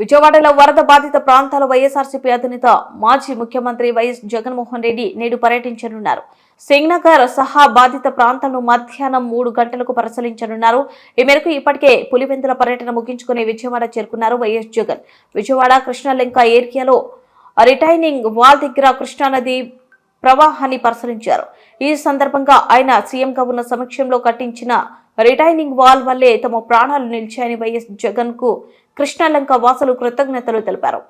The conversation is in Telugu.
విజయవాడలో వరద బాధిత ప్రాంతాల వైఎస్ఆర్సీపీ అధినేత మాజీ ముఖ్యమంత్రి వైఎస్ జగన్మోహన్ రెడ్డి నేడు పర్యటించనున్నారు. సింగ్నగర్ సహా బాధిత ప్రాంతాలను మధ్యాహ్నం మూడు గంటలకు పరిశీలించనున్నారు. ఈ మేరకు ఇప్పటికే పులివెందుల పర్యటన ముగించుకుని విజయవాడ చేరుకున్నారు వైఎస్ జగన్. విజయవాడ కృష్ణాలంక ఏరియాలో రిటైనింగ్ వాల్ దగ్గర కృష్ణానది ప్రవాహాన్ని పరిశీలించారు. ఈ సందర్భంగా ఆయన సీఎంగా ఉన్న సమక్షంలో కట్టించిన రిటైనింగ్ వాల్ వల్లే తమ ప్రాణాలు నిలిచాయని వైఎస్ జగన్కు కృష్ణలంక వాసులు కృతజ్ఞతలు తెలిపారు.